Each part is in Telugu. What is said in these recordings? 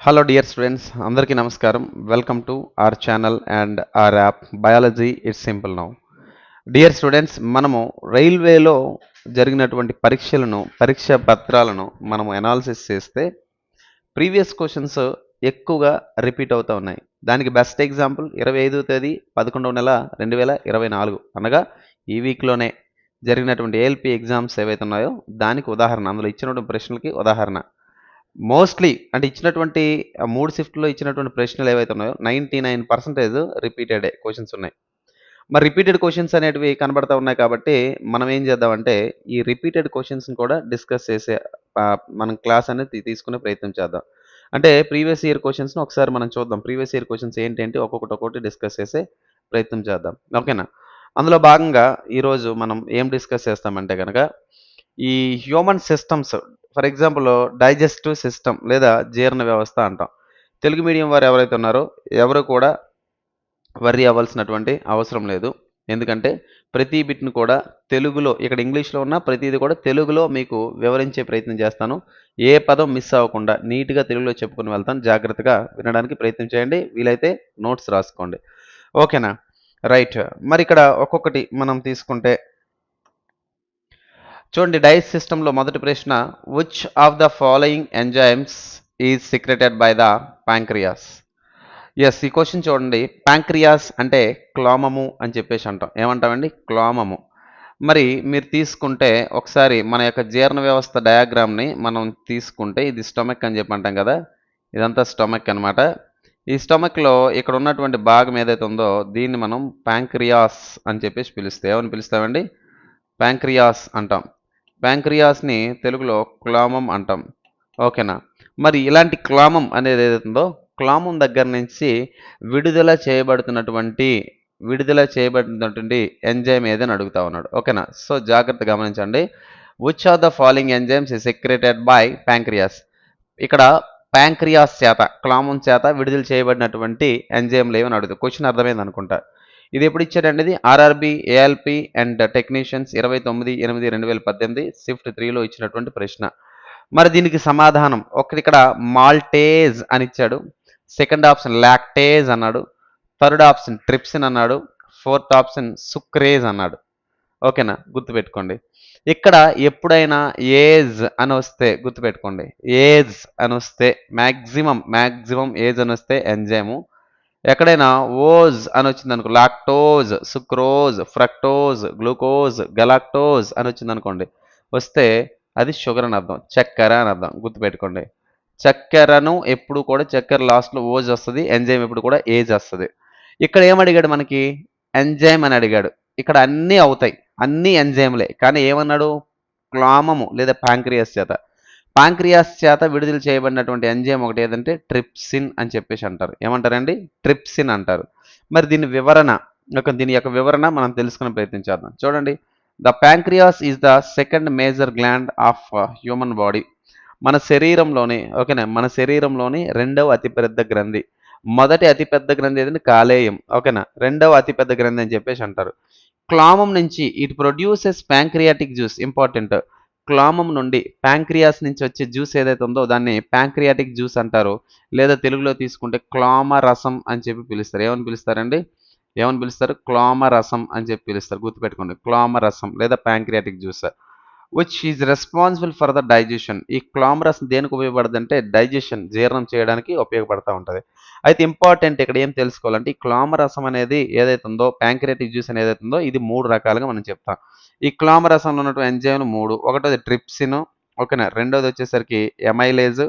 హలో డియర్ స్టూడెంట్స్ అందరికీ నమస్కారం. Welcome to our channel and our app biology it's simple now dear students మనము రైల్వేలో జరిగినటువంటి పరీక్షలను పరీక్ష పత్రాలను మనము అనాలిసిస్ చేస్తే ప్రీవియస్ క్వశ్చన్స్ ఎక్కువగా రిపీట్ అవుతూ ఉన్నాయి. దానికి బెస్ట్ ఎగ్జాంపుల్ ఇరవై ఐదో తేదీ పదకొండవ నెల రెండు వేల ఇరవై నాలుగు అనగా ఈ వీక్లోనే జరిగినటువంటి ఏఎల్పి ఎగ్జామ్స్ ఏవైతే ఉన్నాయో దానికి ఉదాహరణ అందులో ఇచ్చినటువంటి ప్రశ్నలకి ఉదాహరణ. మోస్ట్లీ అంటే ఇచ్చినటువంటి మూడు షిఫ్ట్లో ఇచ్చినటువంటి ప్రశ్నలు ఏవైతే ఉన్నాయో ninety nine percentage repeated questions ఉన్నాయి. మరి రిపీటెడ్ క్వశ్చన్స్ అనేటివి కనబడతా ఉన్నాయి కాబట్టి మనం ఏం చేద్దామంటే ఈ రిపీటెడ్ క్వశ్చన్స్ని కూడా డిస్కస్ చేసే మనం క్లాస్ అనేది తీసుకునే ప్రయత్నం చేద్దాం. అంటే ప్రీవియస్ ఇయర్ క్వశ్చన్స్ని ఒకసారి మనం చూద్దాం. ప్రీవియస్ ఇయర్ క్వశ్చన్స్ ఏంటంటే ఒక్కొక్కటి ఒక్కొక్కటి డిస్కస్ చేసే ప్రయత్నం చేద్దాం. ఓకేనా అందులో భాగంగా ఈరోజు మనం ఏం డిస్కస్ చేస్తామంటే కనుక ఈ human systems for example digestive system లేదా జీర్ణ వ్యవస్థ అంటాం. తెలుగు మీడియం వారు ఎవరైతే ఉన్నారో ఎవరు కూడా వర్రీ అవ్వాల్సినటువంటి అవసరం లేదు. ఎందుకంటే ప్రతి బిట్ను కూడా తెలుగులో ఇక్కడ ఇంగ్లీష్లో ఉన్న ప్రతిదీ కూడా తెలుగులో మీకు వివరించే ప్రయత్నం చేస్తాను. ఏ పదం మిస్ అవ్వకుండా నీట్గా తెలుగులో చెప్పుకొని వెళ్తాను. జాగ్రత్తగా వినడానికి ప్రయత్నం చేయండి. వీలైతే నోట్స్ రాసుకోండి. ఓకేనా? రైట్. మరి ఇక్కడ ఒక్కొక్కటి మనం తీసుకుంటే చూడండి డైస్ సిస్టంలో మొదటి ప్రశ్న which of the following enzymes is secreted by the pancreas yes ఈ క్వశ్చన్ చూడండి ప్యాంక్రియాస్ అంటే క్లోమము అని చెప్పేసి అంటాం. ఏమంటామండి? క్లోమము. మరి మీరు తీసుకుంటే ఒకసారి మన యొక్క జీర్ణ వ్యవస్థ డయాగ్రామ్ని మనం తీసుకుంటే ఇది స్టొమక్ అని చెప్పి అంటాం కదా ఇదంతా స్టొమక్ అన్నమాట. ఈ స్టొమక్లో ఇక్కడ ఉన్నటువంటి భాగం ఏదైతే ఉందో దీన్ని మనం ప్యాంక్రియాస్ అని చెప్పేసి పిలుస్తే ఏమని పిలుస్తామండి? ప్యాంక్రియాస్ అంటాం. ప్యాంక్రియాస్ని తెలుగులో క్లామం అంటాం. ఓకేనా? మరి ఇలాంటి క్లామం అనేది ఏదైతుందో క్లామం దగ్గర నుంచి విడుదల చేయబడుతున్నటువంటి విడుదల చేయబడినటువంటి ఎంజైమ్ ఏదని అడుగుతా ఉన్నాడు. ఓకేనా? సో జాగ్రత్త గమనించండి. Which are the following enzymes is secreted by pancreas ఇక్కడ ప్యాంక్రియాస్ చేత క్లామం చేత విడుదల చేయబడినటువంటి ఎంజైమ్లు ఏమని అడుగుతుంది క్వశ్చన్ అర్థమైంది అనుకుంటా. ఇది ఎప్పుడు ఇచ్చాడండి ఇది? ఆర్ఆర్బి ఏఎల్పి అండ్ టెక్నీషియన్స్ ఇరవై తొమ్మిది ఎనిమిది రెండు వేల పద్దెనిమిది షిఫ్ట్ త్రీలో ఇచ్చినటువంటి ప్రశ్న. మరి దీనికి సమాధానం. ఒకటి ఇక్కడ మాల్టేజ్ అని ఇచ్చాడు. సెకండ్ ఆప్షన్ లాక్టేజ్ అన్నాడు. థర్డ్ ఆప్షన్ ట్రిప్సిన్ అన్నాడు. ఫోర్త్ ఆప్షన్ సుక్రేజ్ అన్నాడు. ఓకేనా? గుర్తుపెట్టుకోండి. ఇక్కడ ఎప్పుడైనా ఏజ్ అని వస్తే గుర్తుపెట్టుకోండి. ఏజ్ అని వస్తే మ్యాక్సిమం మ్యాక్సిమం ఏజ్ అని వస్తే ఎంజైము ఎక్కడైనా ఓజ్ అని వచ్చింది అనుకో lactose sucrose fructose glucose galactose అని వచ్చింది అనుకోండి వస్తే అది షుగర్ అని అర్థం చక్కెర అని అర్థం గుర్తుపెట్టుకోండి. చక్కెరను ఎప్పుడు కూడా చక్కెర లాస్ట్లో ఓజ్ వస్తుంది ఎంజైమ్ ఎప్పుడు కూడా ఏజ్ వస్తుంది. ఇక్కడ ఏమడిగాడు మనకి? ఎంజైమ్ అని అడిగాడు. ఇక్కడ అన్నీ అవుతాయి అన్నీ ఎంజైమ్లే. కానీ ఏమన్నాడు? క్లామము లేదా ప్యాంక్రియస్ చేత. పాంక్రియాస్ చేత విడుదల చేయబడినటువంటి ఎంజైమ్ ఒకటి ఏదంటే ట్రిప్సిన్ అని చెప్పేసి అంటారు. ఏమంటారండి? ట్రిప్సిన్ అంటారు. మరి దీని వివరణ ఒక దీని యొక్క వివరణ మనం తెలుసుకునే ప్రయత్నం చేద్దాం. చూడండి. The pancreas is the second major gland of human body మన శరీరంలోని ఓకేనా? మన శరీరంలోని రెండవ అతిపెద్ద గ్రంథి. మొదటి అతిపెద్ద గ్రంథి ఏదంటే కాలేయం ఓకేనా? రెండవ అతిపెద్ద గ్రంథి అని చెప్పేసి అంటారు. క్లామం నుంచి it produces pancreatic juice important క్లామం నుండి ప్యాంక్రియాస్ నుంచి వచ్చే జ్యూస్ ఏదైతే ఉందో దాన్ని ప్యాంక్రియాటిక్ జ్యూస్ అంటారు. లేదా తెలుగులో తీసుకుంటే క్లామ రసం అని చెప్పి పిలుస్తారు. ఏమని పిలుస్తారండి? ఏమని పిలుస్తారు? క్లామ రసం అని చెప్పి పిలుస్తారు. గుర్తుపెట్టుకోండి. క్లామ రసం లేదా pancreatic juice. Which is responsible for the digestion ఈ క్లామ రసం దేనికి ఉపయోగపడుతుంది అంటే డైజెషన్ జీర్ణం చేయడానికి ఉపయోగపడతా ఉంటుంది. అయితే ఇంపార్టెంట్ ఇక్కడ ఏం తెలుసుకోవాలంటే ఈ క్లామ రసం అనేది ఏదైతుందో ప్యాంక్రియాటిక్ జ్యూస్ అనేది ఏదైతుందో ఇది మూడు రకాలుగా మనం చెప్తాం. ఈ క్లామ రసంలో ఉన్నటువంటి ఎంజైమ్లు మూడు. ఒకటోది ట్రిప్సిన్ ఓకేనా? రెండోది వచ్చేసరికి ఎమైలేజ్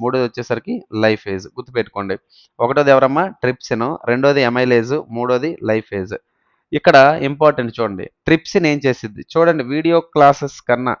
మూడోది వచ్చేసరికి లైఫేజ్. గుర్తుపెట్టుకోండి. ఒకటోది ఎవరమ్మా? ట్రిప్సిన్. రెండోది ఎమైలేజ్ మూడోది లైఫేజ్. ఇక్కడ ఇంపార్టెంట్ చూడండి. ట్రిప్సిన్ ఏం చేసిద్ది? చూడండి వీడియో క్లాసెస్ కన్నా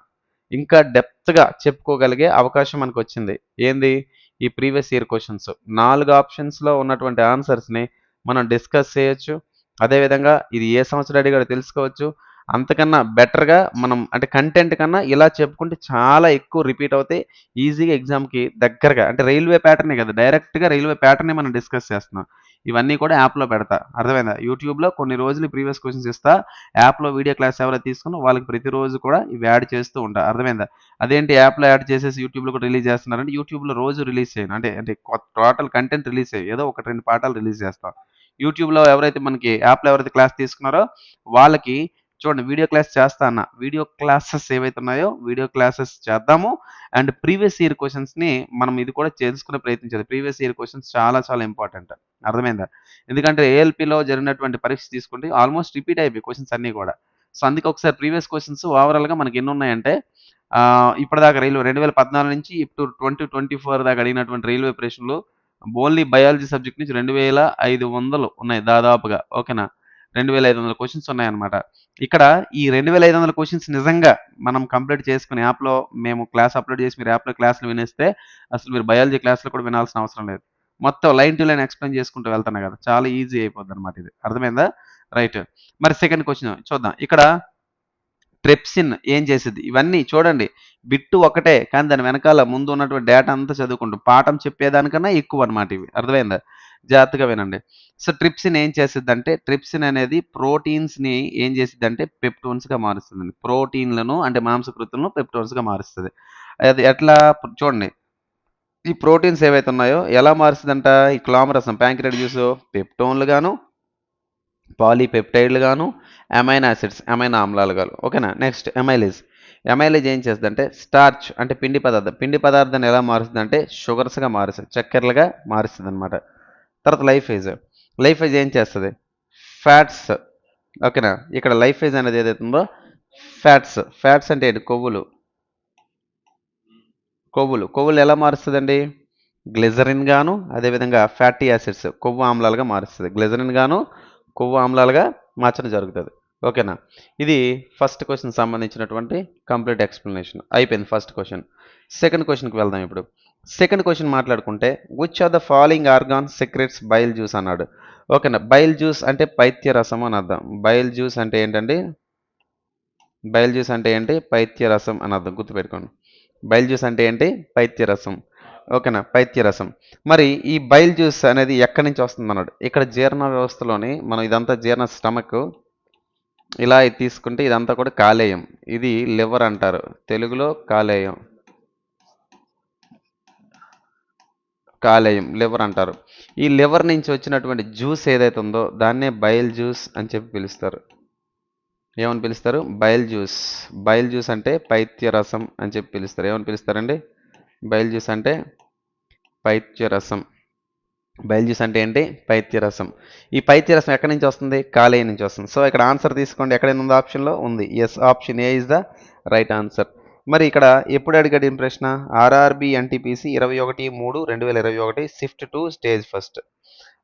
ఇంకా డెప్త్గా చెప్పుకోగలిగే అవకాశం మనకు వచ్చింది ఏంది? ఈ ప్రీవియస్ ఇయర్ క్వశ్చన్స్. నాలుగు ఆప్షన్స్లో ఉన్నటువంటి ఆన్సర్స్ని మనం డిస్కస్ చేయొచ్చు. అదేవిధంగా ఇది ఏ సంవత్సరం అడిగాడో తెలుసుకోవచ్చు. అంతకన్నా బెటర్గా మనం అంటే కంటెంట్ కన్నా ఇలా చెప్పుకుంటే చాలా ఎక్కువ రిపీట్ అవుతాయి. ఈజీగా ఎగ్జామ్కి దగ్గరగా అంటే రైల్వే ప్యాటర్నే కదా డైరెక్ట్గా రైల్వే ప్యాటర్నే మనం డిస్కస్ చేస్తున్నాం. ఇవన్నీ కూడా యాప్లో పెడతా. అర్థమైందా? యూట్యూబ్లో కొన్ని రోజులు ప్రీవియస్ క్వశ్చన్స్ ఇస్తా. యాప్లో వీడియో క్లాస్ ఎవరైతే తీసుకున్నా వాళ్ళకి ప్రతిరోజు కూడా ఇవి యాడ్ చేస్తూ ఉంటా. అర్థమైందా? అదేంటి యాప్లో యాడ్ చేసేసి యూట్యూబ్లో కూడా రిలీజ్ చేస్తున్నారంటే యూట్యూబ్లో రోజు రిలీజ్ చేయను. అంటే అంటే టోటల్ కంటెంట్ రిలీజ్ చేయ. ఏదో ఒక రెండు పాఠాలు రిలీజ్ చేస్తాం. యూట్యూబ్లో ఎవరైతే మనకి యాప్లో ఎవరైతే క్లాస్ తీసుకున్నారో వాళ్ళకి చూడండి వీడియో క్లాస్ చేస్తా అన్న వీడియో క్లాసెస్ ఏవైతే ఉన్నాయో వీడియో క్లాసెస్ చేద్దాము. అండ్ ప్రీవియస్ ఇయర్ క్వశ్చన్స్ని మనం ఇది కూడా చేసుకునే ప్రయత్నించాలి ప్రీవియస్ ఇయర్ క్వశ్చన్స్ చాలా చాలా ఇంపార్టెంట్ అర్థమైందా? ఎందుకంటే ఏఎల్పిలో జరిగినటువంటి పరీక్ష తీసుకుంటే ఆల్మోస్ట్ రిపీట్ అయిపోయి క్వశ్చన్స్ అన్నీ కూడా. సో అందుకే ఒకసారి ప్రీవియస్ క్వశ్చన్స్ ఓవరాల్గా మనకి ఎన్ని ఉన్నాయంటే ఇప్పటిదాకా రైల్వే రెండు వేల పద్నాలుగు నుంచి ఇప్పుడు ట్వంటీ ట్వంటీ ఫోర్ దాకా అడిగినటువంటి రైల్వే ప్రశ్నలు ఓన్లీ బయాలజీ సబ్జెక్ట్ నుంచి రెండు వేల ఐదు వందలు ఉన్నాయి దాదాపుగా. ఓకేనా? రెండు వేల ఐదు వందల క్వశ్చన్స్ ఉన్నాయన్నమాట. ఇక్కడ ఈ రెండు వేల ఐదు వందల క్వశ్చన్స్ నిజంగా మనం కంప్లీట్ చేసుకుని యాప్లో మేము క్లాస్ అప్లోడ్ చేసి మీరు యాప్లో క్లాసులు వినేస్తే అసలు మీరు బయాలజీ క్లాస్లో కూడా వినాల్సిన అవసరం లేదు. మొత్తం లైన్ టు లైన్ ఎక్స్ప్లెయిన్ చేసుకుంటూ వెళ్తున్నా కదా. చాలా ఈజీ అయిపోద్ది అనమాట ఇది. అర్థమైందా? రైట్ మరి సెకండ్ క్వశ్చన్ చూద్దాం. ఇక్కడ ట్రెప్సిన్ ఏం చేసేది? ఇవన్నీ చూడండి. బిట్టు ఒకటే కానీ దాని వెనకాల ముందు ఉన్నటువంటి డేటా అంతా చదువుకుంటూ పాఠం చెప్పేదానికన్నా ఎక్కువ అనమాట ఇవి. అర్థమైందా? జాగ్రత్తగా వినండి. సో ట్రిప్సిన్ ఏం చేస్తుంది అంటే ట్రిప్సిన్ అనేది ప్రోటీన్స్ని ఏం చేసిద్ది అంటే పెప్టోన్స్గా ప్రోటీన్లను అంటే మాంసకృతులను పెప్టోన్స్గా మారుస్తుంది. అది ఎట్లా చూడండి. ఈ ప్రోటీన్స్ ఏవైతే ఉన్నాయో ఎలా మారుస్తుందంట? ఈ క్లామరసం ప్యాంక్రెడ్ జ్యూస్ పెప్టోన్లు గాను పాలీపెప్టైడ్లు గాను అమైన్ యాసిడ్స్ అమైన్ ఆమ్లాలు గాను. ఓకేనా? నెక్స్ట్ ఎమైలేజ్ ఎమైలేజ్ ఏం చేస్తుంది అంటే స్టార్చ్ అంటే పిండి పదార్థం. పిండి పదార్థాన్ని ఎలా మారుస్తుంది అంటే షుగర్స్గా మారుస్తుంది చక్కెరలుగా మారుస్తుంది అనమాట తర్వాత లైఫ్ ఏజ్ లైఫ్ ఏజ్ ఏం చేస్తుంది? ఫ్యాట్స్ ఓకేనా ఇక్కడ లైఫ్ ఏజ్ అనేది ఏదైతే ఉందో ఫ్యాట్స్ ఫ్యాట్స్ అంటే ఏంటి? కొవ్వులు. కొవ్వులు. కొవ్వులు ఎలా మారుస్తుందండి? గ్లిజరిన్ గాను అదేవిధంగా ఫ్యాటీ యాసిడ్స్ కొవ్వు ఆమ్లాలుగా మారుస్తుంది. గ్లిజరిన్ గాను కొవ్వు ఆమ్లాలుగా మార్చడం జరుగుతుంది. ఓకేనా ఇది ఫస్ట్ క్వశ్చన్ సంబంధించినటువంటి కంప్లీట్ ఎక్స్ప్లెనేషన్ అయిపోయింది ఫస్ట్ క్వశ్చన్ సెకండ్ క్వశ్చన్కి వెళ్దాం ఇప్పుడు. సెకండ్ క్వశ్చన్ మాట్లాడుకుంటే which are the following organ secrets bile juice అన్నాడు. ఓకేనా బైల్ జ్యూస్ అంటే పైత్య రసం అని అర్థం. బైల్ జ్యూస్ అంటే ఏంటండి? బైల్ జ్యూస్ అంటే ఏంటి? పైత్య రసం అని అర్థం. గుర్తుపెట్టుకోండి. బైల్ జ్యూస్ అంటే ఏంటి? పైత్య రసం. ఓకేనా పైత్య రసం. మరి ఈ బైల్ జ్యూస్ అనేది ఎక్కడి నుంచి వస్తుంది అన్నాడు. ఇక్కడ జీర్ణ వ్యవస్థలోని మనం ఇదంతా జీర్ణ స్టమక్ ఇలా తీసుకుంటే ఇదంతా కూడా కాలేయం. ఇది లివర్ అంటారు. తెలుగులో కాలేయం. కాలేయం లివర్ అంటారు. ఈ లివర్ నుంచి వచ్చినటువంటి జ్యూస్ ఏదైతే ఉందో దాన్నే బయల్ జ్యూస్ అని చెప్పి పిలుస్తారు. ఏమని పిలుస్తారు? బయల్ జ్యూస్. బయల్ జ్యూస్ అంటే పైత్య రసం అని చెప్పి పిలుస్తారు. ఏమని పిలుస్తారండి? బయల్ జ్యూస్ అంటే పైత్య రసం బయల్ జ్యూస్ అంటే ఏంటి? పైత్య రసం ఈ పైత్య రసం ఎక్కడి నుంచి వస్తుంది? కాలేయం నుంచి వస్తుంది. సో ఇక్కడ ఆన్సర్ తీసుకోండి. ఎక్కడైనా ఉంది? ఆప్షన్లో ఉంది. Yes option A is the right answer మరి ఇక్కడ ఎప్పుడు అడిగాడు ఈ ప్రశ్న? ఆర్ఆర్బి ఎన్టీపీసీ ఇరవై ఒకటి మూడు రెండు వేల ఇరవై ఒకటి షిఫ్ట్ టు స్టేజ్ ఫస్ట్.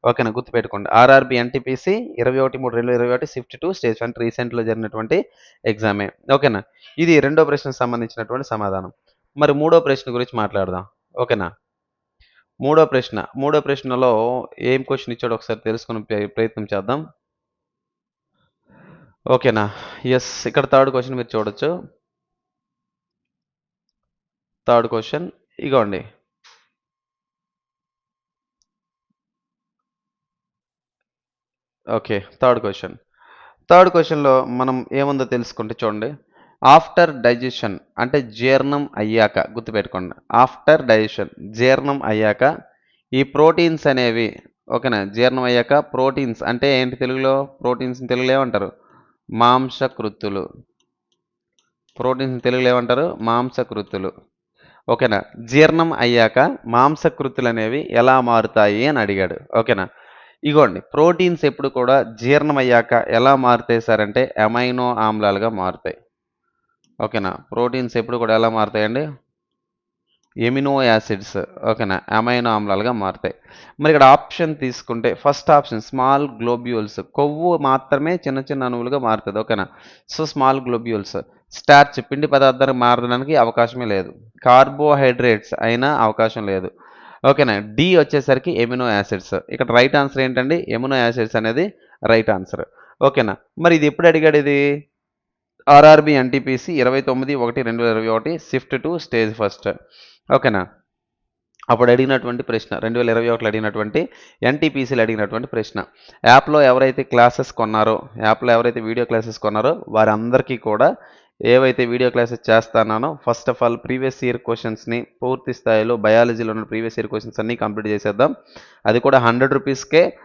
ఓకేనా గుర్తుపెట్టుకోండి. ఆర్ఆర్బి ఎన్టీపీసీ ఇరవై ఒకటి మూడు రెండు వేల ఇరవై ఒకటి షిఫ్ట్ టు స్టేజ్ అంటే రీసెంట్లో జరిగినటువంటి ఎగ్జామే. ఓకేనా ఇది రెండో ప్రశ్నకు సంబంధించినటువంటి సమాధానం. మరి మూడో ప్రశ్న గురించి మాట్లాడదాం. ఓకేనా మూడో ప్రశ్న. మూడో ప్రశ్నలో ఏం క్వశ్చన్ ఇచ్చాడో ఒకసారి తెలుసుకునే ప్ర- ప్రయత్నం చేద్దాం. ఓకేనా ఎస్ ఇక్కడ థర్డ్ క్వశ్చన్ మీరు చూడొచ్చు. థర్డ్ క్వశ్చన్ ఇగోండి ఓకే థర్డ్ క్వశ్చన్. థర్డ్ క్వశ్చన్లో మనం ఏముందో తెలుసుకుంటే చూడండి. ఆఫ్టర్ డైజెషన్ అంటే జీర్ణం అయ్యాక గుర్తుపెట్టుకోండి. ఆఫ్టర్ డైజెషన్ జీర్ణం అయ్యాక ఈ ప్రోటీన్స్ అనేవి ఓకేనా? జీర్ణం అయ్యాక ప్రోటీన్స్ అంటే ఏంటి తెలుగులో? ప్రోటీన్స్ తెలుగులో ఏమంటారు? మాంసకృత్తులు ప్రోటీన్స్ తెలుగులో ఏమంటారు? మాంసకృత్తులు ఓకేనా? జీర్ణం అయ్యాక మాంసకృతులు అనేవి ఎలా మారుతాయి అని అడిగాడు. ఓకేనా? ఇగోండి ప్రోటీన్స్ ఎప్పుడు కూడా జీర్ణం అయ్యాక ఎలా మారుతాయి సార్ అంటే అమైనో ఆమ్లాలుగా మారుతాయి. ఓకేనా? ప్రోటీన్స్ ఎప్పుడు కూడా ఎలా మారుతాయండి? ఎమినో యాసిడ్స్ ఓకేనా? అమైనో ఆమ్లాలుగా మారుతాయి. మరి ఇక్కడ ఆప్షన్ తీసుకుంటే ఫస్ట్ ఆప్షన్ స్మాల్ గ్లోబ్యూల్స్. కొవ్వు మాత్రమే చిన్న చిన్న అణువులుగా మారుతుంది ఓకేనా? So small globules. స్టార్చ్ పిండి పదార్థానికి మారడానికి అవకాశమే లేదు. కార్బోహైడ్రేట్స్ అయినా అవకాశం లేదు. ఓకేనా? డి వచ్చేసరికి ఎమినో యాసిడ్స్. ఇక్కడ రైట్ ఆన్సర్ ఏంటండి? ఎమినో యాసిడ్స్ అనేది రైట్ ఆన్సర్. ఓకేనా? మరి ఇది ఎప్పుడు అడిగాడు ఇది? ఆర్ఆర్బి ఎన్టీపీసీ ఇరవై తొమ్మిది ఒకటి రెండు వేల ఇరవై ఒకటి షిఫ్ట్ టు స్టేజ్ ఫస్ట్. ఓకేనా? అప్పుడు అడిగినటువంటి ప్రశ్న రెండు వేల ఇరవై ఒకటిలో అడిగినటువంటి ఎన్టీపీసీలు అడిగినటువంటి ప్రశ్న. యాప్లో ఎవరైతే క్లాసెస్ కొన్నారో యాప్లో ఎవరైతే వీడియో క్లాసెస్ కొన్నారో వారందరికీ కూడా ఏవైతే వీడియో క్లాసెస్ చేస్తానో first of all previous year క్వశ్చన్స్ని పూర్తి స్థాయిలో బయాలజీలో ఉన్న ప్రీవియస్ ఇయర్ క్వశ్చన్స్ అన్నీ కంప్లీట్ చేసేద్దాం. అది కూడా హండ్రెడ్ రూపీస్కే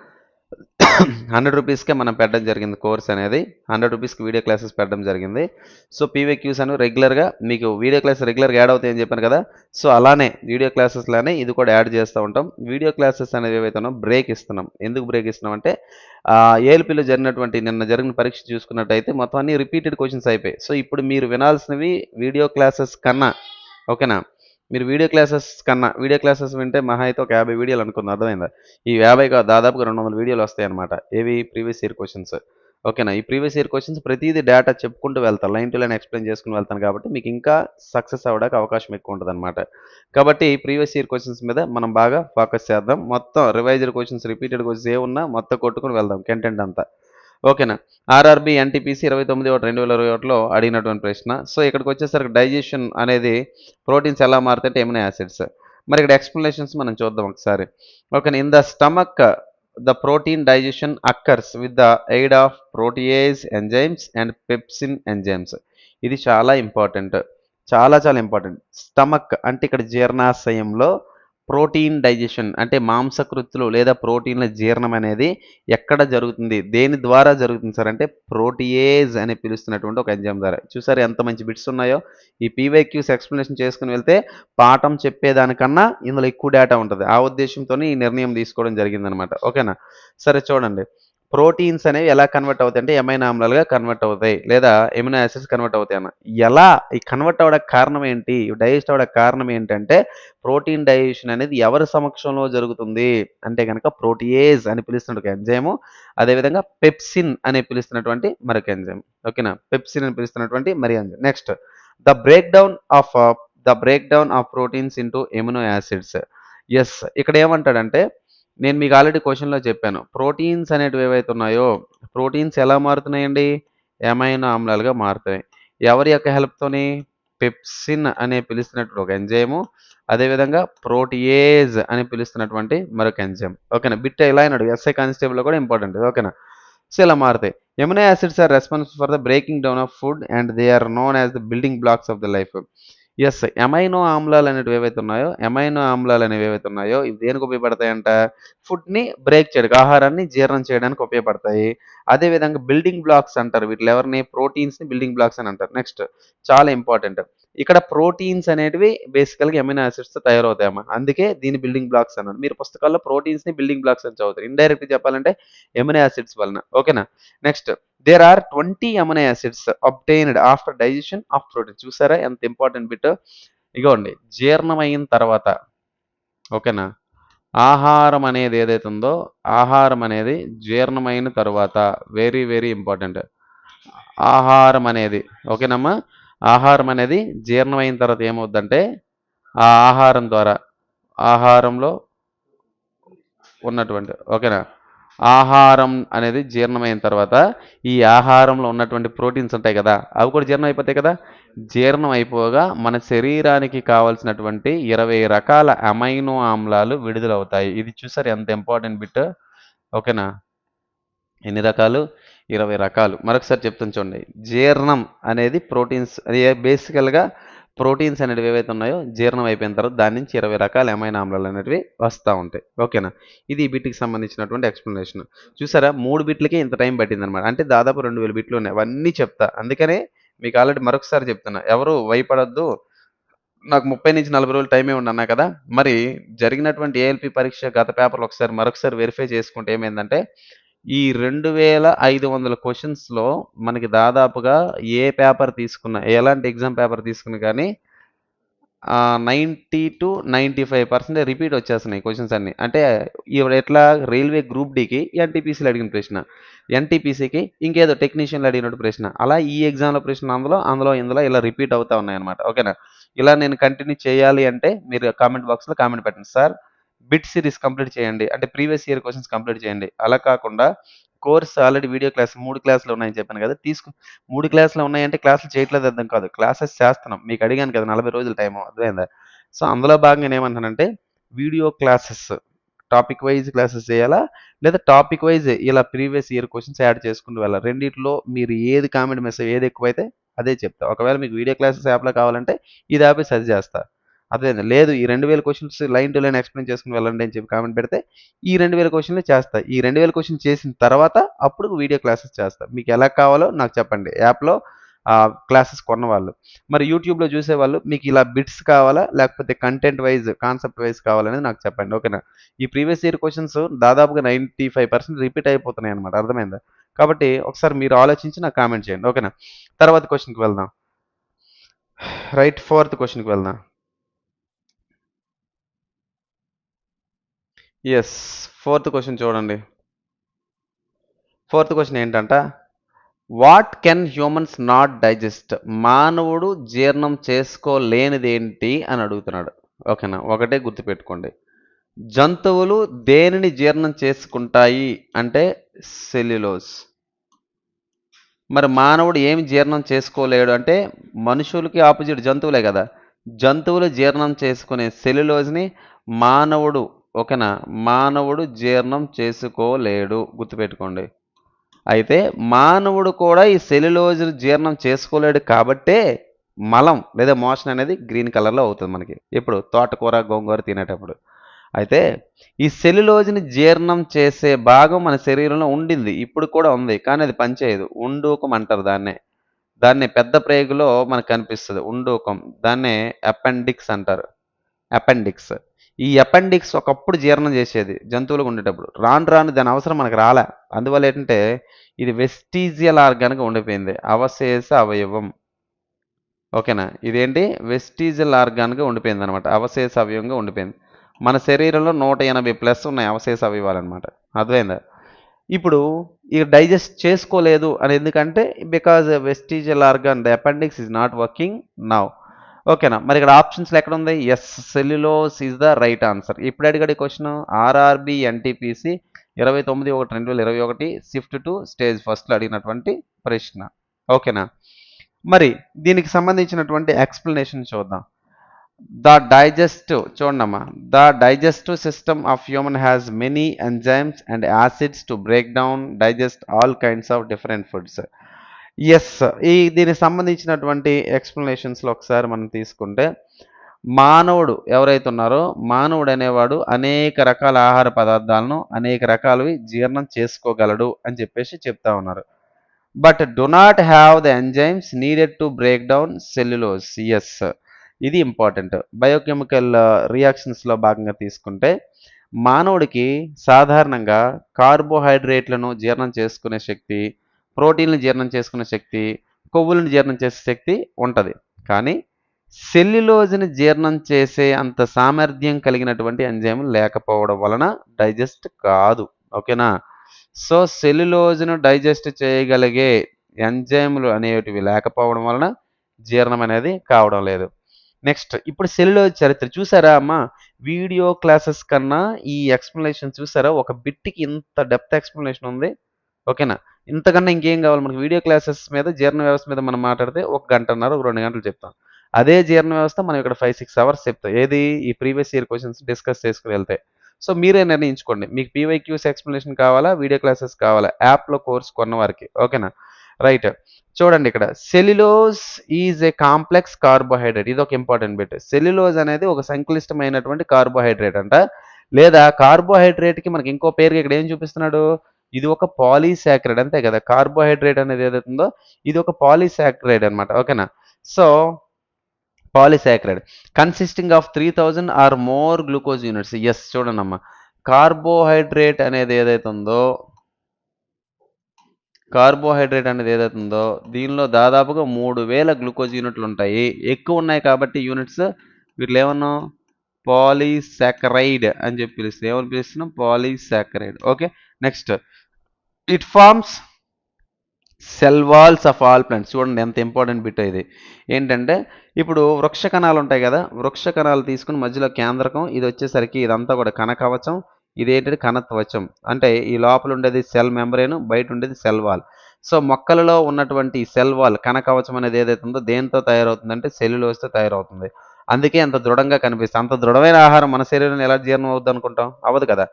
హండ్రెడ్ రూపీస్కే మనం పెట్టడం జరిగింది కోర్స్ అనేది. హండ్రెడ్ రూపీస్కి వీడియో క్లాసెస్ పెట్టడం జరిగింది. సో పీవీక్యూస్ అని రెగ్యులర్గా మీకు వీడియో క్లాస్ రెగ్యులర్గా యాడ్ అవుతాయని చెప్పాను కదా. సో అలానే వీడియో క్లాసెస్లోనే ఇది కూడా యాడ్ చేస్తూ ఉంటాం. వీడియో క్లాసెస్ అనేది ఏవైతే బ్రేక్ ఇస్తున్నాం. ఎందుకు బ్రేక్ ఇస్తున్నాం అంటే ఏఎల్పీలో జరిగినటువంటి నిన్న జరిగిన పరీక్ష చూసుకున్నట్టయితే మొత్తం అన్ని రిపీటెడ్ క్వశ్చన్స్ అయిపోయాయి. సో ఇప్పుడు మీరు వినాల్సినవి వీడియో క్లాసెస్ కన్నా ఓకేనా? మీరు వీడియో క్లాసెస్ కన్నా వీడియో క్లాసెస్ వింటే మహా అయితే ఒక యాభై వీడియోలు అనుకుంది అర్థమైందా? ఈ యాభై దాదాపుగా రెండు వందల వీడియోలు వస్తాయి అనమాట ఏవి? Previous year questions. ఓకేనా? ఈ ప్రీవియస్ ఇయర్ క్వశ్చన్స్ ప్రతిదీ డేటా చెప్పుకుంటూ వెళ్తాను లైన్ టు లైన్ ఎక్స్ప్లెయిన్ చేసుకుని వెళ్తాను కాబట్టి మీకు ఇంకా సక్సెస్ అవ్వడానికి అవకాశం ఎక్కువ ఉంటుంది అనమాట కాబట్టి ప్రీవియస్ ఇయర్ క్వశ్చన్స్ మీద మనం బాగా ఫోకస్ చేద్దాం. మొత్తం రివైజ్డ్ క్వశ్చన్స్ రిపీటెడ్ క్వశ్చన్స్ ఏ ఉన్నా మొత్తం కొట్టుకుని వెళ్దాం కంటెంట్ అంతా. ఓకేనా? ఆర్ఆర్బి ఎన్టీపీసీ ఇరవై తొమ్మిది ఒకటి రెండు వేల ఇరవై ఒకటిలో అడిగినటువంటి ప్రశ్న. సో ఇక్కడికి వచ్చేసరికి డైజెషన్ అనేది ప్రోటీన్స్ ఎలా మారుతాయంటే ఎమినో యాసిడ్స్ మరి ఇక్కడ ఎక్స్ప్లెనేషన్స్ మనం చూద్దాం ఒకసారి. Okay in the stomach the protein digestion occurs with the aid of protease enzymes and pepsin enzymes ఇది చాలా ఇంపార్టెంట్ చాలా చాలా ఇంపార్టెంట్ స్టమక్ అంటే ఇక్కడ జీర్ణాశయంలో ప్రోటీన్ డైజెషన్ అంటే మాంసకృతులు లేదా ప్రోటీన్ల జీర్ణం అనేది ఎక్కడ జరుగుతుంది? దేని ద్వారా జరుగుతుంది సార్? అంటే ప్రోటియేజ్ అని పిలుస్తున్నటువంటి ఒక ఎంజైమ్ ద్వారా. చూసారు ఎంత మంచి బిట్స్ ఉన్నాయో? ఈ పీవైక్యూస్ ఎక్స్ప్లెనేషన్ చేసుకుని వెళ్తే పాఠం చెప్పేదానికన్నా ఇందులో ఎక్కువ డేటా ఉంటుంది. ఆ ఉద్దేశంతో ఈ నిర్ణయం తీసుకోవడం జరిగిందనమాట. ఓకేనా? సరే చూడండి. ప్రోటీన్స్ అనేవి ఎలా కన్వర్ట్ అవుతాయి అంటే ఎమైనా ఆమ్లాలుగా కన్వర్ట్ అవుతాయి. లేదా ఎమినో యాసిడ్స్ కన్వర్ట్ అవుతాయి అన్న. ఎలా ఈ కన్వర్ట్ అవడానికి కారణం ఏంటి? డైజెస్ట్ అవడానికి కారణం ఏంటంటే ప్రోటీన్ డైజెషన్ అనేది ఎవరి సమక్షంలో జరుగుతుంది? అంటే కనుక ప్రోటీయేజ్ అని పిలుస్తున్న ఒక ఎంజైము అదేవిధంగా పెప్సిన్ అని పిలుస్తున్నటువంటి మరొక ఎంజైమ్ ఓకేనా పెప్సిన్ అని పిలుస్తున్నటువంటి మరి enzyme next the break down of the break down of proteins into amino acids yes ఇక్కడ ఏమంటాడంటే నేను మీకు ఆల్రెడీ క్వశ్చన్లో చెప్పాను. ప్రోటీన్స్ అనేటివి ఏవైతే ఉన్నాయో ప్రోటీన్స్ ఎలా మారుతున్నాయండి? ఎమైనో ఆమ్లాలుగా మారుతాయి. ఎవరి యొక్క హెల్ప్తోని పెప్సిన్ అనే పిలుస్తున్నటువంటి ఒక ఎంజైము అదేవిధంగా ప్రోటియేజ్ అని పిలుస్తున్నటువంటి మరొక ఎంజైమ్ ఓకేనా బిట్ ఇలా అయినాడు ఎస్ఐ కానిస్టేబుల్లో కూడా ఇంపార్టెంట్ ఓకేనా సో ఇలా మారుతాయి. Amino acids are responsible for the breaking down of food and they are known as the building blocks of the life yes amino ఆమ్లాలు అనేవి ఏవైతే ఉన్నాయో ఎమైనో ఆమ్లాలు అనేవి ఏవైతే ఉన్నాయో ఇవి దేనికి ఉపయోగపడతాయంట? ఫుడ్ని బ్రేక్ చేయడానికి ఆహారాన్ని జీర్ణం చేయడానికి ఉపయోగపడతాయి. అదేవిధంగా బిల్డింగ్ బ్లాక్స్ అంటారు. వీటిలో ఎవరిని? ప్రోటీన్స్ని బిల్డింగ్ బ్లాక్స్ అని అంటారు. నెక్స్ట్ చాలా ఇంపార్టెంట్ ఇక్కడ ప్రోటీన్స్ అనేటివి బేసికల్గా ఎమినో యాసిడ్స్తో తయారవుతాయమ్మా. అందుకే దీని బిల్డింగ్ బ్లాక్స్ అన్నారు మీరు పుస్తకాల్లో ప్రోటీన్స్ని బిల్డింగ్ బ్లాక్స్ అని చదువుతారు. ఇండైరెక్ట్గా చెప్పాలంటే ఎమినో యాసిడ్స్ వలన. ఓకేనా? Next there are twenty amino acids obtained after digestion of protein చూసారా? ఎంత ఇంపార్టెంట్ బిట్ ఇగోండి జీర్ణమైన తర్వాత. ఓకేనా? ఆహారం అనేది ఏదైతే ఉందో ఆహారం అనేది జీర్ణమైన తర్వాత. వెరీ వెరీ ఇంపార్టెంట్ ఆహారం అనేది. ఓకేనమ్మా? ఆహారం అనేది జీర్ణమైన తర్వాత ఏమవుద్దంటే ఆ ఆహారం ద్వారా ఆహారంలో ఉన్నటువంటి ఓకేనా? ఆహారం అనేది జీర్ణమైన తర్వాత ఈ ఆహారంలో ఉన్నటువంటి ప్రోటీన్స్ ఉంటాయి కదా అవి కూడా జీర్ణం అయిపోతాయి కదా? జీర్ణం అయిపోగా మన శరీరానికి కావాల్సినటువంటి ఇరవై రకాల అమైనో ఆమ్లాలు విడుదలవుతాయి. ఇది చూసారు ఎంత ఇంపార్టెంట్ బిట్? ఓకేనా? ఎన్ని రకాలు? ఇరవై రకాలు. మరొకసారి చెప్తాను చూడండి. జీర్ణం అనేది ప్రోటీన్స్ బేసికల్గా ప్రోటీన్స్ అనేటివి ఏవైతే ఉన్నాయో జీర్ణం అయిపోయిన తర్వాత దాని నుంచి ఇరవై రకాల ఎమైన ఆమ్లాలు అనేటివి వస్తూ ఉంటాయి. ఓకేనా? ఇది బిట్కి సంబంధించినటువంటి ఎక్స్ప్లెనేషన్. చూసారా? మూడు బిట్లకే ఇంత టైం పట్టింది అనమాట అంటే దాదాపు రెండు వేల బిట్లు ఉన్నాయి. అవన్నీ చెప్తా. అందుకనే మీకు ఆల్రెడీ మరొకసారి చెప్తున్నా. ఎవరు భయపడద్దు. నాకు ముప్పై నుంచి నలభై రోజులు టైమే ఉంది కదా? మరి జరిగినటువంటి ఏఎల్పి పరీక్ష గత పేపర్లు ఒకసారి మరొకసారి వెరిఫై చేసుకుంటే ఏమైందంటే ఈ రెండు వేల ఐదు వందల క్వశ్చన్స్లో మనకి దాదాపుగా ఏ పేపర్ తీసుకున్నా ఎలాంటి ఎగ్జామ్ పేపర్ తీసుకున్నా కానీ ninety two ninety five percent repeat వచ్చేస్తున్నాయి క్వశ్చన్స్ అన్ని. అంటే ఇప్పుడు ఎట్లా రైల్వే గ్రూప్ డికి ఎన్టీపీసీలు అడిగిన ప్రశ్న. ఎన్టీపీసీకి ఇంకేదో టెక్నీషియన్లు అడిగినట్టు ప్రశ్న. అలా ఈ ఎగ్జామ్లో ప్రశ్న అందులో అందులో ఇందులో ఇలా రిపీట్ అవుతా ఉన్నాయన్నమాట. ఓకేనా? ఇలా నేను కంటిన్యూ చేయాలి అంటే మీరు కామెంట్ బాక్స్లో కామెంట్ పెట్టండి. సార్ బిట్ సిరీస్ కంప్లీట్ చేయండి. అంటే ప్రీవియస్ ఇయర్ క్వశ్చన్స్ కంప్లీట్ చేయండి. అలా కాకుండా కోర్స్ ఆల్రెడీ వీడియో క్లాస్ మూడు క్లాసులు ఉన్నాయని చెప్పాను కదా తీసుకు మూడు క్లాసులు ఉన్నాయంటే క్లాసులు చేయట్లేదు అర్థం కాదు. క్లాసెస్ చేస్తున్నాం. మీకు అడిగాను కదా నలభై రోజుల టైం అర్థమైందా? సో అందులో భాగంగా ఏమంటానంటే video classes topic wise classes చేయాలా? లేదా టాపిక్ వైజ్ ఇలా ప్రీవియస్ ఇయర్ క్వశ్చన్స్ యాడ్ చేసుకుంటూ వెళ్ళాలి? రెండిట్లో మీరు ఏది కామెంట్ మెసేజ్ ఏది ఎక్కువైతే అదే చెప్తా. ఒకవేళ మీకు వీడియో క్లాసెస్ యాప్లో కావాలంటే ఇది యాప్ సజెస్ట్ చేస్తా. అదే లేదు ఈ రెండు వేల questions line to line explain చేసుకుని వెళ్ళండి అని చెప్పి కామెంట్ పెడితే ఈ రెండు వేల క్వశ్చన్లు చేస్తా. ఈ రెండు వేల క్వశ్చన్ చేసిన తర్వాత అప్పుడు వీడియో క్లాసెస్ చేస్తా. మీకు ఎలా కావాలో నాకు చెప్పండి. యాప్లో క్లాసెస్ కొన్నవాళ్ళు. మరి యూట్యూబ్లో చూసేవాళ్ళు మీకు ఇలా బిట్స్ కావాలా లేకపోతే కంటెంట్ వైజ్ కాన్సెప్ట్ వైజ్ కావాలనేది నాకు చెప్పండి. ఓకేనా? ఈ ప్రీవియస్ ఇయర్ క్వశ్చన్స్ దాదాపుగా నైంటీ ఫైవ్ పర్సెంట్ రిపీట్ అయిపోతున్నాయి అనమాట అర్థమైందా? కాబట్టి ఒకసారి మీరు ఆలోచించి నాకు కామెంట్ చేయండి. ఓకేనా? తర్వాత క్వశ్చన్కి వెళ్దాం. రైట్ ఫోర్త్ క్వశ్చన్కి వెళ్దాం. ఎస్ ఫోర్త్ క్వశ్చన్ చూడండి. ఫోర్త్ క్వశ్చన్ ఏంటంట? What can humans not digest మానవుడు జీర్ణం చేసుకోలేనిది ఏంటి అని అడుగుతున్నాడు. ఓకేనా? ఒకటే గుర్తుపెట్టుకోండి. జంతువులు దేనిని జీర్ణం చేసుకుంటాయి అంటే సెల్యులోస్ మరి మానవుడు ఏమి జీర్ణం చేసుకోలేడు అంటే మనుషులకి ఆపోజిట్ జంతువులే కదా. జంతువులు జీర్ణం చేసుకునే సెల్యులోజ్ని మానవుడు ఓకేనా? మానవుడు జీర్ణం చేసుకోలేడు. గుర్తుపెట్టుకోండి. అయితే మానవుడు కూడా ఈ సెల్యులోజ్ జీర్ణం చేసుకోలేడు కాబట్టే మలం లేదా మోషన్ అనేది గ్రీన్ కలర్లో అవుతుంది మనకి. ఇప్పుడు తోటకూర గోంగూర తినేటప్పుడు. అయితే ఈ సెల్యులోజ్ని జీర్ణం చేసే భాగం మన శరీరంలో ఉండింది. ఇప్పుడు కూడా ఉంది. కానీ అది పనిచేయదు. ఉండూకం అంటారు దాన్నే. దాన్ని పెద్ద ప్రేగులో మనకు కనిపిస్తుంది. ఉండూకం. దాన్నే అపెండిక్స్ అంటారు. అపెండిక్స్. ఈ అపెండిక్స్ ఒకప్పుడు జీర్ణం చేసేది జంతువులకు ఉండేటప్పుడు. రాను రాను దాని అవసరం మనకు రాలే. అందువల్ల ఏంటంటే ఇది వెస్టీజియల్ ఆర్గాన్గా ఉండిపోయింది. అవశేష అవయవం. ఓకేనా? ఇదేంటి? వెస్టీజియల్ ఆర్గాన్గా ఉండిపోయింది అనమాట అవశేష అవయవంగా ఉండిపోయింది. మన శరీరంలో నూట ఎనభై ప్లస్ ఉన్నాయి అవశేష అవయవాలు అనమాట అర్థమైందా? ఇప్పుడు ఇక డైజెస్ట్ చేసుకోలేదు అని ఎందుకంటే because vestigial organ the appendix is not working now ఓకేనా. మరి ఇక్కడ ఆప్షన్స్లో ఎక్కడ ఉంది yes cellulose is the right answer. ఇప్పుడు అడిగాడు క్వశ్చన్. ఆర్ఆర్బి ఎన్టీపీసీ ఇరవై తొమ్మిది ఒకటి రెండు వేల ఇరవై ఒకటి షిఫ్ట్ టు స్టేజ్ ఫస్ట్లో అడిగినటువంటి ప్రశ్న. ఓకేనా. మరి దీనికి సంబంధించినటువంటి ఎక్స్ప్లెనేషన్ చూద్దాం. ద డైజెస్టివ్ చూడమ్మా the digestive system of human has many enzymes and acids to break down digest all kinds of different foods. Yes ఈ దీనికి సంబంధించినటువంటి ఎక్స్ప్లెనేషన్స్లో ఒకసారి మనం తీసుకుంటే మానవుడు ఎవరైతే ఉన్నారో మానవుడు అనేవాడు అనేక రకాల ఆహార పదార్థాలను అనేక రకాలవి జీర్ణం చేసుకోగలడు అని చెప్పేసి చెప్తా ఉన్నారు. But do not have the enzymes needed to break down cellulose yes ఇది ఇంపార్టెంట్ బయోకెమికల్ రియాక్షన్స్లో భాగంగా తీసుకుంటే మానవుడికి సాధారణంగా కార్బోహైడ్రేట్లను జీర్ణం చేసుకునే శక్తి ప్రోటీన్లు జీర్ణం చేసుకునే శక్తి కొవ్వులను జీర్ణం చేసే శక్తి ఉంటుంది. కానీ సెల్యులోజ్ని జీర్ణం చేసే అంత సామర్థ్యం కలిగినటువంటి ఎంజైములు లేకపోవడం వలన డైజెస్ట్ కాదు. ఓకేనా? సో సెల్యులోజ్ను డైజెస్ట్ చేయగలిగే ఎంజైములు అనేటివి లేకపోవడం వలన జీర్ణం అనేది కావడం లేదు. నెక్స్ట్ ఇప్పుడు సెల్యులోజ్ చరిత్ర చూసారా అమ్మ? వీడియో క్లాసెస్ కన్నా ఈ ఎక్స్ప్లెనేషన్ చూసారా? ఒక బిట్కి ఇంత డెప్త్ ఎక్స్ప్లెనేషన్ ఉంది. ఓకేనా? ఇంతకన్నా ఇంకేం కావాలి? మనకి వీడియో క్లాసెస్ మీద జీర్ణ వ్యవస్థ మీద మనం మాట్లాడితే ఒక గంటన్నర ఒక రెండు గంటలు చెప్తాం. అదే జీర్ణ వ్యవస్థ మనం ఇక్కడ ఫైవ్ సిక్స్ అవర్స్ చెప్తాం. ఏది? ఈ ప్రీవియస్ ఇయర్ క్వశ్చన్స్ డిస్కస్ చేసుకుని వెళ్తే. సో మీరే నిర్ణయించుకోండి. మీకు పీవైక్యూస్ ఎక్స్ప్లెనేషన్ కావాలా? వీడియో క్లాసెస్ కావాలా? యాప్లో కోర్స్ కొన్న వారికి ఓకేనా రైట్ చూడండి ఇక్కడ. Cellulose is a complex carbohydrate ఇది ఒక ఇంపార్టెంట్ బిట్ సెల్యులోజ్ అనేది ఒక సంక్లిష్టమైనటువంటి కార్బోహైడ్రేట్ అంట. లేదా కార్బోహైడ్రేట్కి మనకి ఇంకో పేరుగా ఇక్కడ ఏం చూపిస్తున్నాడు? ఇది ఒక పాలీసాక్రైడ్ అంతే కదా కార్బోహైడ్రేట్ అనేది ఏదైతుందో ఇది ఒక పాలీసాక్రైడ్ అనమాట ఓకేనా? So polysaccharide consisting of three thousand or more glucose units yes చూడండమ్మా. కార్బోహైడ్రేట్ అనేది ఏదైతే ఉందో కార్బోహైడ్రేట్ అనేది ఏదైతే ఉందో దీనిలో దాదాపుగా మూడు వేల గ్లూకోజ్ యూనిట్లు ఉంటాయి. ఎక్కువ ఉన్నాయి కాబట్టి యూనిట్స్ వీటిలో ఏమన్నా పాలిసాకరైడ్ అని చెప్పి పిలుస్తాం ఏమని పిలుస్తున్నాం polysaccharide. Okay next it forms cell walls of all plants చూడండి ఎంత ఇంపార్టెంట్ బిట్ ఇది. ఏంటంటే ఇప్పుడు వృక్ష కణాలు ఉంటాయి కదా వృక్ష కణాలు తీసుకుని మధ్యలో కేంద్రకం ఇది వచ్చేసరికి ఇదంతా కూడా కనకవచం ఇదేంటంటే కణత్వచం అంటే ఈ లోపల ఉండేది సెల్ మెంబ్రేన్ బయట ఉండేది సెల్ వాల్ సో మొక్కలలో ఉన్నటువంటి సెల్ వాల్ కణకవచం అనేది ఏదైతే ఉందో దేంతో తయారవుతుందంటే సెల్యులోస్తో తయారవుతుంది. అందుకే అంత దృఢంగా కనిపిస్తుంది. అంత దృఢమైన ఆహారం మన శరీరం ఎలా జీర్ణం అవుద్ది అనుకుంటాం? అవ్వదు కదా.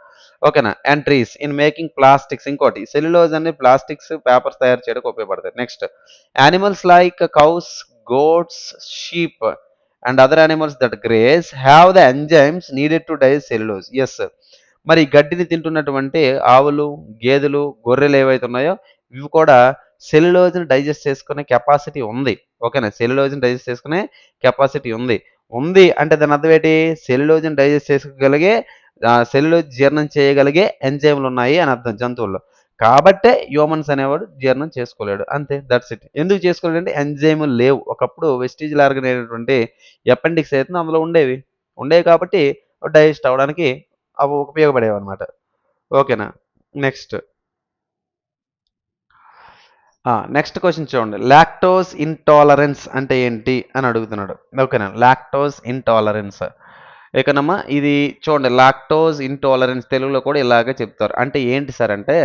ఓకేనా? ఎంట్రీస్ ఇన్ మేకింగ్ ప్లాస్టిక్స్ ఇంకోటి సెల్యులోజ్ అనే ప్లాస్టిక్స్ పేపర్స్ తయారు చేయడానికి ఉపయోగపడతాయి. Next animals like cows goats sheep and other animals that graze have the enzymes needed to digest cellulose yes మరి గడ్డిని తింటున్నటువంటి ఆవులు గేదెలు గొర్రెలు ఏవైతే ఉన్నాయో ఇవి కూడా సెల్యులోజ్ని డైజెస్ట్ చేసుకునే కెపాసిటీ ఉంది. ఓకేనా? సెల్యులోజ్ని డైజెస్ట్ చేసుకునే కెపాసిటీ ఉంది. ఉంది అంటే దాని అర్థం ఏంటి? సెల్యులోజ్ని డైజెస్ట్ చేసుకోగలిగే సెల్లు జీర్ణం చేయగలిగే ఎంజైమ్లు ఉన్నాయి అని అర్థం జంతువుల్లో. కాబట్టే హ్యూమన్స్ అనేవాడు జీర్ణం చేసుకోలేడు. అంతే దట్స్ ఇట్ ఎందుకు చేసుకోలేడంటే ఎంజైములు లేవు. ఒకప్పుడు వెస్టీజ్ ఆర్గన్ అయినటువంటి అపెండిక్స్ అయితే అందులో ఉండేవి ఉండేవి కాబట్టి డైజెస్ట్ అవ్వడానికి అవి ఉపయోగపడేవి అనమాట ఓకేనా? నెక్స్ట్. నెక్స్ట్ క్వశ్చన్ చూడండి. లాక్టోస్ ఇంటాలరెన్స్ అంటే ఏంటి అని అడుగుతున్నాడు. ఓకేనా? Lactose intolerance. ఇకనమ్మా ఇది చూడండి లాక్టోజ్ ఇంటాలరెన్స్ తెలుగులో కూడా ఇలాగే చెప్తారు. అంటే ఏంటి సార్ అంటే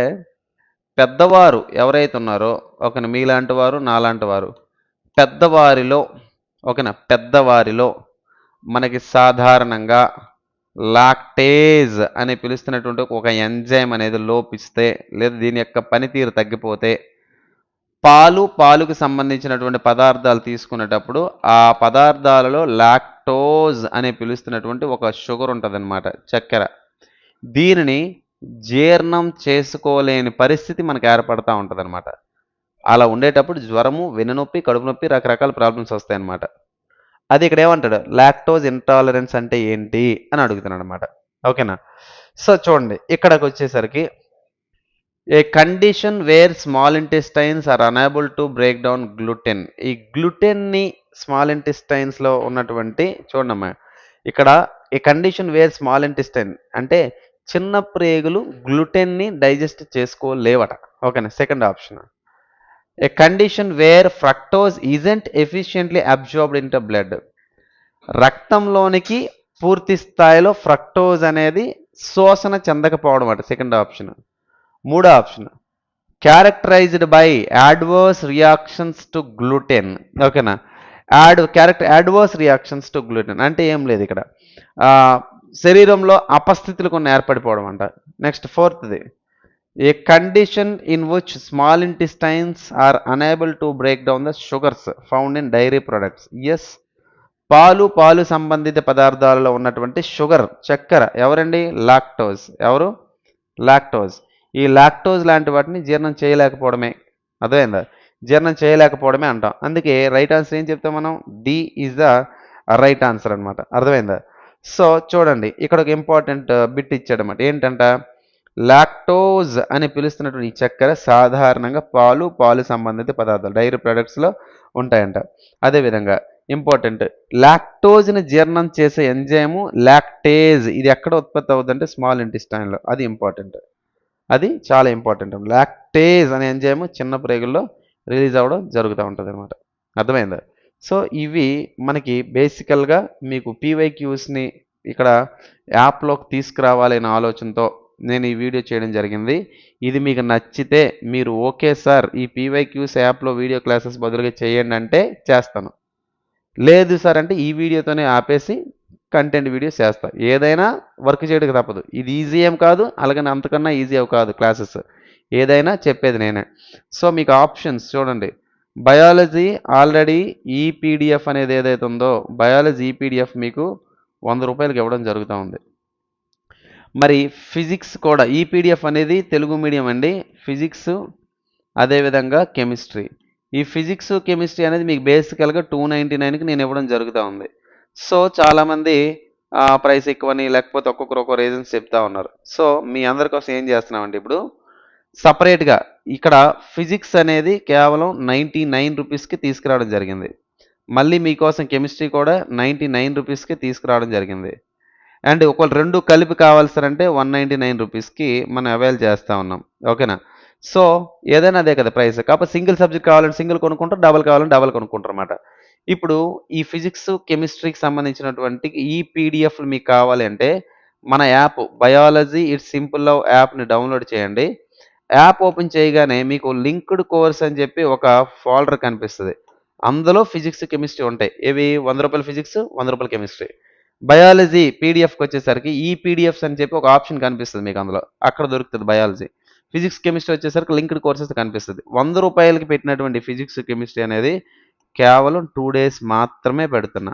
పెద్దవారు ఎవరైతే ఉన్నారో ఒకనా మీలాంటి వారు నాలాంటి వారు పెద్దవారిలో ఓకేనా పెద్దవారిలో మనకి సాధారణంగా లాక్టేజ్ అని పిలుస్తున్నటువంటి ఒక ఎంజైమ్ అనేది లోపిస్తే లేదా దీని యొక్క పనితీరు తగ్గిపోతే పాలు పాలుకు సంబంధించినటువంటి పదార్థాలు తీసుకునేటప్పుడు ఆ పదార్థాలలో లాక్టోజ్ అని పిలుస్తున్నటువంటి ఒక షుగర్ ఉంటుందన్నమాట చక్కెర. దీనిని జీర్ణం చేసుకోలేని పరిస్థితి మనకు ఏర్పడతా ఉంటుందన్నమాట. అలా ఉండేటప్పుడు జ్వరము వెన్నునొప్పి కడుపు నొప్పి రకరకాల ప్రాబ్లమ్స్ వస్తాయన్నమాట. అది ఇక్కడ ఏమంటాడు? లాక్టోజ్ ఇంటాలరెన్స్ అంటే ఏంటి అని అడుగుతున్నాడు అనమాట ఓకేనా? సో చూడండి ఇక్కడికి వచ్చేసరికి a condition where small intestines are unable to break down gluten ఈ గ్లూటెన్ని స్మాల్ ఇంటెస్టైన్స్లో ఉన్నటువంటి చూడమ్మా ఇక్కడ a condition where small intestine అంటే చిన్న ప్రేగులు గ్లూటెన్ని డైజెస్ట్ చేసుకోలేవట. ఓకేనా second option a condition where fructose isn't efficiently absorbed in the blood రక్తంలోనికి పూర్తి స్థాయిలో ఫ్రక్టోజ్ అనేది శోషణ చెందకపోవడం అట సెకండ్ ఆప్షన్ మూడో option. Characterized by adverse reactions to gluten ఓకేనా add character adverse reactions to gluten అంటే ఏం లేదు ఇక్కడ. శరీరంలో అపస్థితులు కొన్ని ఏర్పడిపోవడం అంట. Next ఫోర్త్ది a condition in which small intestines are unable to break down the sugars found in dairy products yes పాలు పాలు సంబంధిత పదార్థాలలో ఉన్నటువంటి షుగర్ చక్కెర ఎవరండి? లాక్టోజ్. ఎవరు? లాక్టోజ్. ఈ లాక్టోజ్ లాంటి వాటిని జీర్ణం చేయలేకపోవడమే. అర్థమైందా? జీర్ణం చేయలేకపోవడమే అంటాం. అందుకే రైట్ ఆన్సర్ ఏం చెప్తాం మనం? D is the right answer అనమాట అర్థమైందా? సో చూడండి. ఇక్కడ ఒక ఇంపార్టెంట్ uh, బిట్ ఇచ్చాడనమాట ఏంటంట? లాక్టోజ్ అని పిలుస్తున్నటువంటి ఈ చక్కెర సాధారణంగా పాలు పాలు సంబంధిత పదార్థాలు డైరీ ప్రొడక్ట్స్లో ఉంటాయంట. అదేవిధంగా ఇంపార్టెంట్ లాక్టోజ్ని జీర్ణం చేసే ఎంజైము లాక్టేజ్. ఇది ఎక్కడ ఉత్పత్తి అవుతుందంటే స్మాల్ ఇంటెస్టైన్లో. అది ఇంపార్టెంట్. అది చాలా ఇంపార్టెంట్ లాక్టేజ్ అనే ఎంజైము చిన్న ప్రేగుల్లో రిలీజ్ అవ్వడం జరుగుతూ ఉంటుంది అనమాట అర్థమైందా? సో ఇవి మనకి బేసికల్గా మీకు పీవైక్యూస్ని ఇక్కడ యాప్లోకి తీసుకురావాలి అనే ఆలోచనతో నేను ఈ వీడియో చేయడం జరిగింది. ఇది మీకు నచ్చితే మీరు ఓకే సార్ ఈ పీవైక్యూస్ యాప్లో వీడియో క్లాసెస్ బదులుగా చేయండి అంటే చేస్తాను. లేదు సార్ అంటే ఈ వీడియోతోనే ఆపేసి కంటెంట్ వీడియోస్ చేస్తా. ఏదైనా వర్క్ చేయడానికి తప్పదు. ఇది ఈజీ ఏం కాదు అలాగని అంతకన్నా ఈజీ అవి కాదు క్లాసెస్ ఏదైనా చెప్పేది నేనే. సో మీకు ఆప్షన్స్ చూడండి. బయాలజీ ఆల్రెడీ ఈపీడిఎఫ్ అనేది ఏదైతే ఉందో బయాలజీ ఈపీడిఎఫ్ మీకు వంద రూపాయలకి ఇవ్వడం జరుగుతూ ఉంది. మరి ఫిజిక్స్ కూడా ఈపీడిఎఫ్ అనేది తెలుగు మీడియం అండి. ఫిజిక్స్ అదేవిధంగా కెమిస్ట్రీ ఈ ఫిజిక్స్ కెమిస్ట్రీ అనేది మీకు బేసికల్గా టూ నైంటీ నైన్కి నేను ఇవ్వడం జరుగుతూ ఉంది. సో చాలామంది ప్రైస్ ఎక్కువని లేకపోతే ఒక్కొక్కరు ఒక్కో రీజన్స్ చెప్తా ఉన్నారు. సో మీ అందరి కోసం ఏం చేస్తున్నామండి ఇప్పుడు? సపరేట్గా ఇక్కడ ఫిజిక్స్ అనేది కేవలం నైంటీ నైన్ రూపీస్కి తీసుకురావడం జరిగింది. మళ్ళీ మీకోసం కెమిస్ట్రీ కూడా నైంటీ నైన్ రూపీస్కి తీసుకురావడం జరిగింది. అండ్ ఒకవేళ రెండు కలిపి కావాల్సారంటే వన్ నైంటీ నైన్ రూపీస్కి మనం అవైల్ చేస్తూ ఉన్నాం. ఓకేనా? సో ఏదైనా అదే కదా ప్రైస్ కాకపోతే సింగిల్ సబ్జెక్ట్ కావాలంటే సింగిల్ కొనుక్కుంటారు డబల్ కావాలంటే డబల్ కొనుక్కుంటారు అన్నమాట. ఇప్పుడు ఈ ఫిజిక్స్ కెమిస్ట్రీకి సంబంధించినటువంటి ఈ పీడిఎఫ్లు మీకు కావాలి అంటే మన app biology it's simple love యాప్ని డౌన్లోడ్ చేయండి. యాప్ ఓపెన్ చేయగానే మీకు లింక్డ్ కోర్స్ అని చెప్పి ఒక ఫోల్డర్ కనిపిస్తుంది. అందులో ఫిజిక్స్ కెమిస్ట్రీ ఉంటాయి. ఏవి? వంద రూపాయల ఫిజిక్స్ వంద రూపాయల కెమిస్ట్రీ. బయాలజీ పీడిఎఫ్కి వచ్చేసరికి ఈ పీడిఎఫ్స్ అని చెప్పి ఒక ఆప్షన్ కనిపిస్తుంది మీకు అందులో. అక్కడ దొరుకుతుంది బయాలజీ. ఫిజిక్స్ కెమిస్ట్రీ వచ్చేసరికి లింక్డ్ కోర్సెస్ కనిపిస్తుంది. వంద రూపాయలకి పెట్టినటువంటి ఫిజిక్స్ కెమిస్ట్రీ అనేది కేవలం టూ డేస్ మాత్రమే పెడుతున్నా.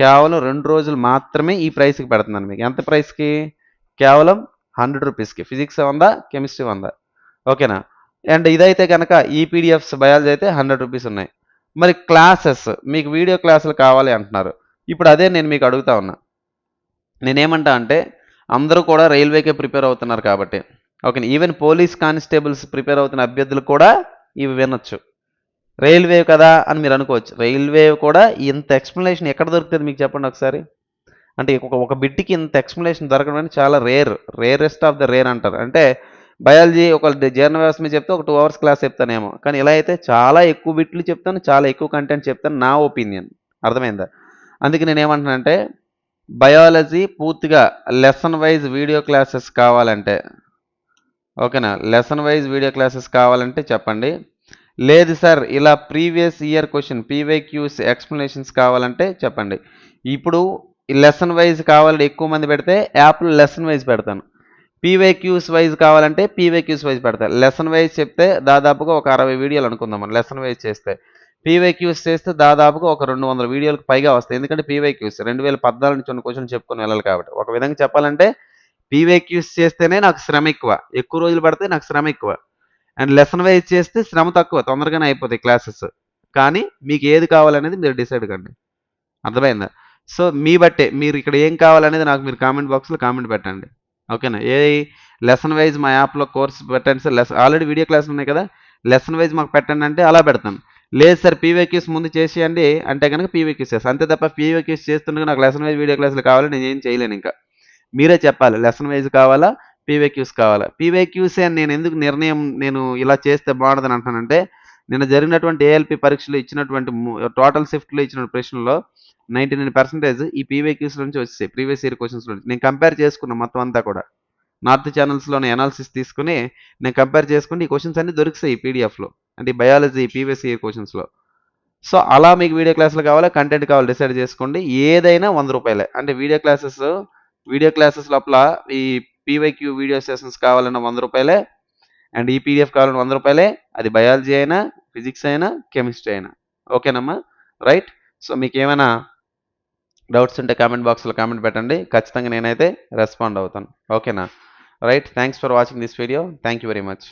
కేవలం రెండు రోజులు మాత్రమే ఈ ప్రైస్కి పెడుతున్నాను మీకు. ఎంత ప్రైస్కి కేవలం హండ్రెడ్ రూపీస్కి ఫిజిక్స్ ఉందా కెమిస్ట్రీ ఉందా ఓకేనా అండ్ ఇదైతే కనుక ఈ పీడిఎఫ్స్ బయాలజీ అయితే హండ్రెడ్ రూపీస్ ఉన్నాయి. మరి క్లాసెస్ మీకు వీడియో క్లాసులు కావాలి అంటున్నారు. ఇప్పుడు అదే నేను మీకు అడుగుతా ఉన్నా. నేనేమంటా అంటే అందరూ కూడా రైల్వేకే ప్రిపేర్ అవుతున్నారు కాబట్టి. Okay even police constables prepare అవుతున్న అభ్యర్థులు కూడా ఇవి వినొచ్చు. రైల్వే కదా అని మీరు అనుకోవచ్చు. రైల్వే కూడా ఇంత ఎక్స్ప్లెనేషన్ ఎక్కడ దొరుకుతుంది మీకు చెప్పండి ఒకసారి? అంటే ఒక ఒక బిట్కి ఇంత ఎక్స్ప్లెనేషన్ దొరకడం అనేది చాలా rare rarest of the rare అంటారు. అంటే బయాలజీ ఒక జీర్ణ వ్యవస్థ మీద చెప్తే ఒక టూ అవర్స్ క్లాస్ చెప్తానేమో. కానీ ఇలా అయితే చాలా ఎక్కువ బిట్లు చెప్తాను చాలా ఎక్కువ కంటెంట్ చెప్తాను నా ఒపీనియన్. అర్థమైందా? అందుకే నేను బయాలజీ పూర్తిగా లెసన్ వైజ్ వీడియో క్లాసెస్ కావాలంటే ఓకేనా? లెసన్ వైజ్ వీడియో క్లాసెస్ కావాలంటే చెప్పండి. లేదు సార్ ఇలా previous year question PYQs explanations కావాలంటే చెప్పండి. ఇప్పుడు లెసన్ వైజ్ కావాలంటే ఎక్కువ మంది పెడితే యాప్లో లెసన్ వైజ్ పెడతాను. పీవైక్యూస్ వైజ్ కావాలంటే పీవైక్యూస్ వైజ్ పెడతాను లెసన్ వైజ్ చెప్తే దాదాపుగా ఒక అరవై వీడియోలు అనుకుందాం లెసన్ వైజ్ చేస్తే. పీవైక్యూస్ చేస్తే దాదాపుగా ఒక రెండు వందల వీడియోలకు పైగా వస్తాయి. ఎందుకంటే పీవైక్యూస్ రెండు వేల పద్నాలుగు నుంచి ఉన్న క్వశ్చన్ చెప్పుకొని వెళ్ళాలి కాబట్టి. ఒక విధంగా చెప్పాలంటే పీవైక్యూస్ చేస్తేనే నాకు శ్రమ ఎక్కువ. ఎక్కువ రోజులు పడితే నాకు శ్రమ ఎక్కువ. అండ్ లెసన్ వైజ్ చేస్తే శ్రమ తక్కువ తొందరగానే అయిపోతాయి క్లాసెస్. కానీ మీకు ఏది కావాలనేది మీరు డిసైడ్ కండి. అర్థమైందా? సో మీ బట్టే మీరు ఇక్కడ ఏం కావాలనేది నాకు మీరు కామెంట్ బాక్స్లో కామెంట్ పెట్టండి. ఓకేనా? ఏ లెసన్ వైజ్ మా యాప్లో కోర్స్ పెట్టండి sir. Lesson already video class ఉన్నాయి కదా? లెసన్ వైజ్ మాకు పెట్టండి అంటే అలా పెడతాను. లేదు సార్ పీవీక్యూస్ ముందు చేసేయండి అంటే కనుక పీవీక్యూస్ చేస్తాను అంతే తప్ప పీవీక్యూస్ చేస్తుండగా నాకు లెసన్ వైజ్ వీడియో క్లాసులు కావాలి నేను ఏం చేయలేను ఇంకా. మీరే చెప్పాలి లెసన్ వైజ్ కావాలా? పీవేక్యూస్ కావాలా? పీవేక్యూసే అని నేను ఎందుకు నిర్ణయం నేను ఇలా చేస్తే బాగుంటుందని అంటానంటే నిన్న జరిగినటువంటి ఏఎల్పి పరీక్షలు ఇచ్చినటువంటి టోటల్ షిఫ్ట్లో ఇచ్చిన ప్రశ్నలో నైంటీ నైన్ పర్సెంటేజ్ ఈ పీవేక్యూస్ నుంచి వచ్చాయి ప్రీవియస్ ఇయర్ క్వశ్చన్స్ నుంచి. నేను కంపేర్ చేసుకున్నాను మొత్తం అంతా కూడా. నార్త్ ఛానల్స్లోనే అనాలిసిస్ తీసుకుని నేను కంపేర్ చేసుకుని ఈ క్వశ్చన్స్ అన్ని దొరుకుతాయి ఈ పీడిఎఫ్లో అంటే బయాలజీ పీవీఎస్ ఇయర్ క్వశ్చన్స్లో సో అలా మీకు వీడియో క్లాసులు కావాలా కంటెంట్ కావాలి డిసైడ్ చేసుకోండి. ఏదైనా వంద రూపాయలే. అంటే వీడియో క్లాసెస్ వీడియో క్లాసెస్ లోపల ఈ పీవైక్యూ వీడియో సెషన్స్ కావాలన్న వంద రూపాయలే అండ్ ఈ పీడిఎఫ్ కావాలన్న వంద రూపాయలే అది బయాలజీ అయినా ఫిజిక్స్ అయినా కెమిస్ట్రీ అయినా. ఓకేనమ్మా? రైట్. సో మీకు ఏమైనా డౌట్స్ ఉంటే కామెంట్ బాక్స్లో కామెంట్ పెట్టండి. ఖచ్చితంగా నేనైతే రెస్పాండ్ అవుతాను. ఓకేనా? Right. Thanks for watching this video. Thank you very much.